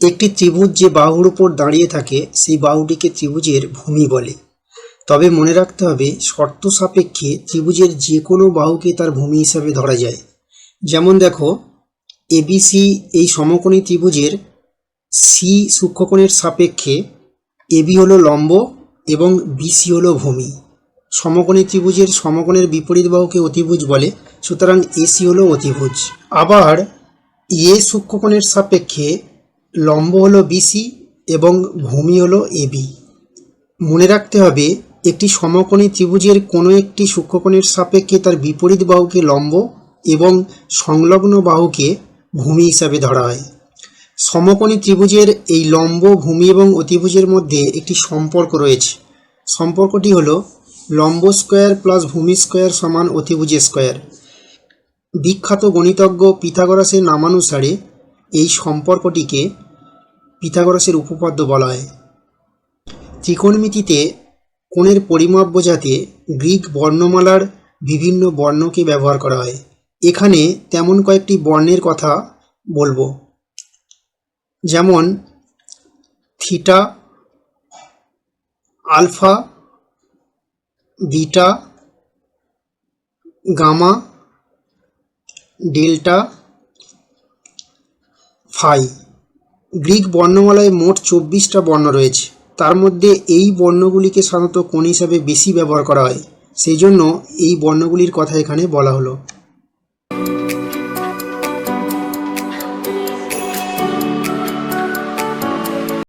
একটি ত্রিভুজ যে বাহুর উপর দাঁড়িয়ে থাকে, সেই বাহুটিকে ত্রিভুজের ভূমি বলে। তবে মনে রাখতে হবে, শর্ত সাপেক্ষে ত্রিভুজের যে কোনো বাহুকে তার ভূমি হিসাবে ধরা যায়। যেমন দেখো এবিসি এই সমকোণী ত্রিভুজের সি সূক্ষ্মকোণের সাপেক্ষে এবি হলো লম্ব এবং বিসি হলো ভূমি। সমকোণী ত্রিভুজের সমকোণের বিপরীত বাহুকে অতিভুজ বলে, সুতরাং এসি হলো অতিভুজ। আবার এ সূক্ষ্মকোণের সাপেক্ষে লম্ব হলো বিসি এবং ভূমি হলো এবি মনে রাখতে হবে, একটি সমকোণী ত্রিভুজের কোনো একটি সূক্ষ্মকোণের সাপেক্ষে তার বিপরীত বাহুকে লম্ব এবং সংলগ্ন বাহুকে ভূমি হিসাবে ধরা হয়। সমকোণী ত্রিভুজের এই লম্ব, ভূমি এবং অতিভুজের মধ্যে একটি সম্পর্ক রয়েছে। সম্পর্কটি হলো লম্ব স্কোয়ার প্লাস ভূমি স্কোয়ার সমান অতিভুজ স্কোয়ার। বিখ্যাত গণিতজ্ঞ পিথাগোরাসের নামানুসারে এই সম্পর্কটিকে পিথাগোরাসের উপপাদ্য বলা হয়। ত্রিকোণমিতিতে কোণের পরিমাপ বোঝাতে গ্রিক বর্ণমালার বিভিন্ন বর্ণকে ব্যবহার করা হয়। এখানে তেমন কয়েকটি বর্ণের কথা বলব। যেমন, theta, alpha, beta, gamma, delta, phi. Greek বর্ণমালায় মোট চব্বিশটা বর্ণ রয়েছে। তার মধ্যে এই বর্ণগুলিকে সাধারণত কোন হিসাবে বেশি ব্যবহার করা হয়। সেই জন্য এই বর্ণগুলির কথা এখানে বলা হলো।